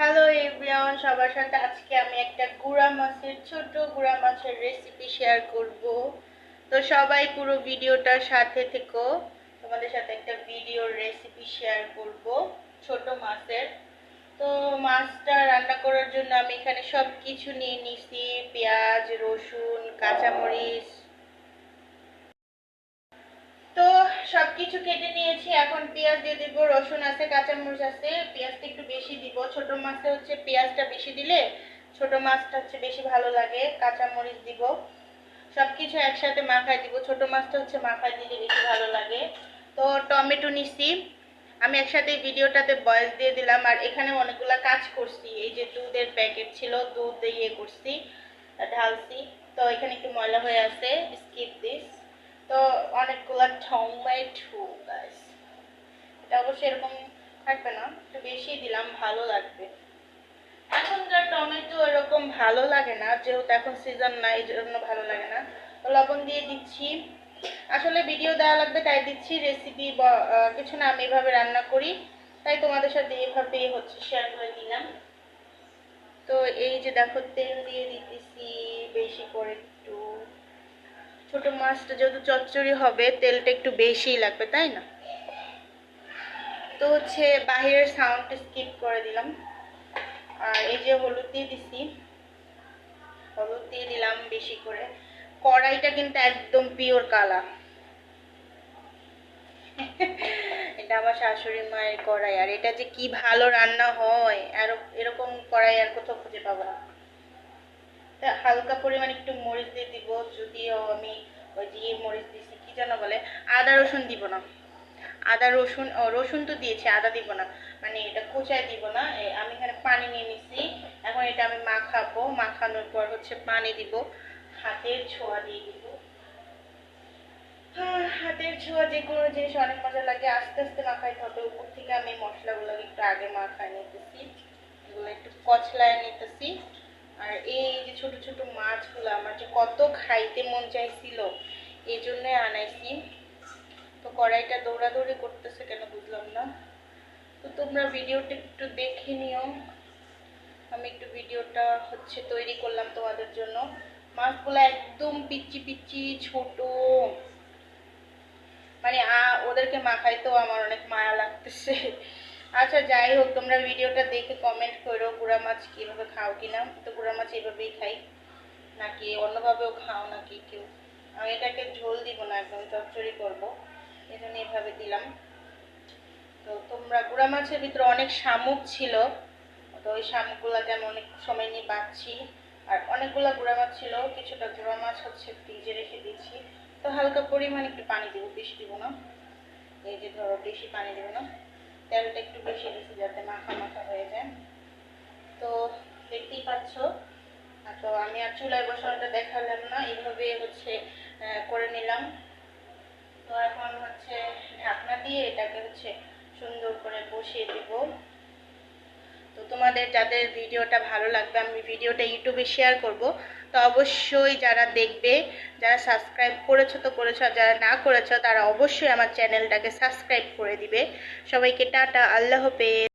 Hello everyone সবার সাথে আজকে আমি একটা গুড়া মাছের, ছোট গুড়া মাছের রেসিপি শেয়ার করব। তো সবাই পুরো ভিডিওটার সাথে থেকো। তোমাদের সাথে একটা ভিডিওর রেসিপি শেয়ার করব, ছোট মাছের। তো মাছটা রান্না করার জন্য আমি এখানে সব কিছু নিয়ে নিছি, পেঁয়াজ, রসুন, কাঁচামরিচ তো সবকিছু কেটে নিয়েছি। এখন পেঁয়াজ দিয়ে দিব, রসুন আছে, কাঁচামরিচ আছে। পেঁয়াজটা একটু বেশি দিব। ছোট মাছে হচ্ছে পেঁয়াজটা বেশি দিলে ছোট মাছটা হচ্ছে বেশি ভালো লাগে। কাঁচামরিচ দিব। সবকিছু একসাথে মাখায় দিব। ছোট মাছটা হচ্ছে মাখায় দিলে বেশি ভালো লাগে। তো টমেটো নিছি। আমি একসাথে ভিডিওটাতে বয়স দিয়ে দিলাম। আর এখানে অনেকগুলো কাজ করছি। এই যে দুধের প্যাকেট ছিল, দুধ দিয়ে করছি, ঢালছি। তো এখানে একটু ময়লা হয়ে আছে। স্কিপ দিস তো অনেকগুলো টমেটো গাইস এটা অবশ্যই এরকম থাকবে না, একটু বেশি দিলাম, ভালো লাগবে। এখনকার টমেটো এরকম ভালো লাগে না, যেহেতু এখন সিজন না এই জন্য ভালো লাগে না। তো লবণ দিয়ে দিচ্ছি। আসলে ভিডিও দেওয়া লাগবে, তাই দিচ্ছি রেসিপি কিছু না, আমি এভাবে রান্না করি। তাই তোমাদের সাথে এভাবেই হচ্ছে শেয়ার করে দিলাম তো এই যে দেখো, তেল দিয়ে দিতেছি, বেশি করে একটু। ছোট মাছটা যেহেতু চচ্চড়ি হবে, তেলটা একটু বেশিই লাগবে, তাই না? তো হচ্ছে বাহিরের সাউন্ডটা স্কিপ করে দিলাম। আর এই যে হলুদ দিয়ে দিছি। হলুদ দিয়ে দিলাম বেশি করে। কড়াইটা কিন্তু একদম পিওর কালা। এটা আমার শাশুড়ি মায়ের কড়াই, আর এটা যে কি ভালো রান্না হয়, আর এরকম কড়াই আর কোথাও খুঁজে পাবো না। তা হালকা পরিমাণ একটু মরিচ দিয়ে দিব, যদিও আমি ওই যে মরিচ দিছি কি যেন বলে, আদা, রসুন দিব না। আদা, রসুন রসুন তো দিয়েছি, আদা দিব না। মানে এটা কুচায় দিব না আমি এখানে পানি নিয়ে নিছি। এখন এটা আমি মাখাবো, মাখানোর পর হচ্ছে পানি দিব। হাতের ছোঁয়া দিয়ে দিব। হাতের ছোঁয়া যে কোনো জিনিস, অনেক মজা লাগে। আস্তে আস্তে মাখাইতে হবে। উপর থেকে আমি মশলাগুলো একটু আগে মাখায় নিতেছি। এগুলো একটু কচলায় নিতেছি। আর এই যে ছোট ছোট মাছগুলো, আমার যে কত খাইতে মন চাইছিল, এই জন্যই আনাইছি। তো কড়াইটা দৌড়াদৌড়ি করতেছে কেন বুঝলাম না। তো তোমরা ভিডিওটা একটু দেখে নিও। আমি একটু ভিডিওটা হচ্ছে তৈরি করলাম তোমাদের জন্য। মাছগুলো একদম পিচ্ছি পিচ্ছি ছোট। মানে ওদেরকে মাখাইতেও আমার অনেক মায়া লাগতেছে। আচ্ছা যাই হোক, তোমরা ভিডিওটা দেখে কমেন্ট করো, গুড়া মাছ কীভাবে খাও কিনা। তো গুড়া মাছ এভাবেই খাই। নাকি অন্যভাবেও খাও নাকি কেউ? আমি এটাকে ঝোল দিব না, একদম চচ্চড়ি করব। এই জন্য এভাবে দিলাম। তো তোমরা গুড়া মাছের ভিতরে অনেক শামুক ছিল। তো ওই শামুকগুলোকে আমি অনেক সময় নিয়ে পাচ্ছি আর অনেকগুলো গুঁড়া মাছ ছিল, কিছুটা গুঁড়া মাছ হচ্ছে ফ্রিজে রেখে দিচ্ছি তো হালকা পরিমাণ একটু পানি দেবো, বেশি দিব না। এই যে ধরো, বেশি পানি দেবো না। তেলটা একটু বেশি দিচ্ছি যাতে মাখা মাখা হয়ে যায়। তো দেখতেই পাচ্ছ। তো আমি আর চুলায় বসানোটা দেখালাম না, এইভাবে হচ্ছে করে নিলাম। তো এখন হচ্ছে ঢাকনা দিয়ে এটাকে হচ্ছে সুন্দর করে বসিয়ে দেব। তো তোমাদের যাদের ভিডিওটা ভালো লাগবে, আমি ভিডিওটা ইউটিউবে শেয়ার করব। তো অবশ্যই যারা দেখবে, যারা সাবস্ক্রাইব করেছ তো করেছ, আর যারা না করেছ, তারা অবশ্যই আমার চ্যানেলটাকে সাবস্ক্রাইব করে দিবে। সবাইকে টাটা, আল্লাহ হাফেজ।